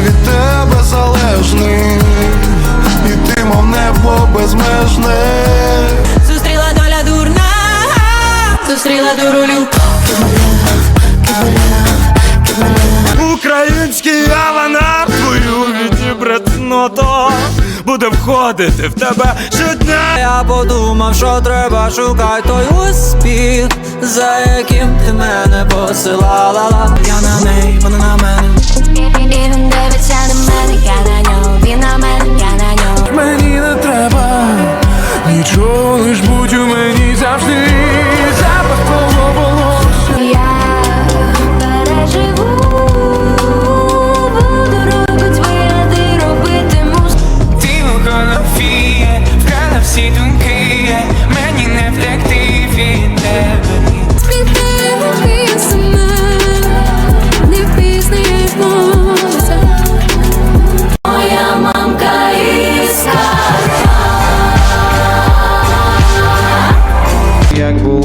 від тебе залежний, і ти, мов небо безмежне. Зустріла доля дурна, зустріла дуру любов Український аванар твою відібратното Буде входити в тебе щодня Я подумав, що треба шукати той успіх, за яким ти мене посилала. Я на неї, вона на мене. Нічого лиш будь у мені завжди.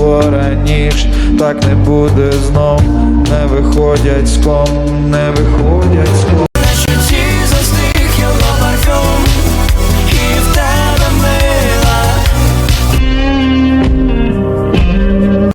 було раніше, так не буде знов, не виходять з ком, не виходять.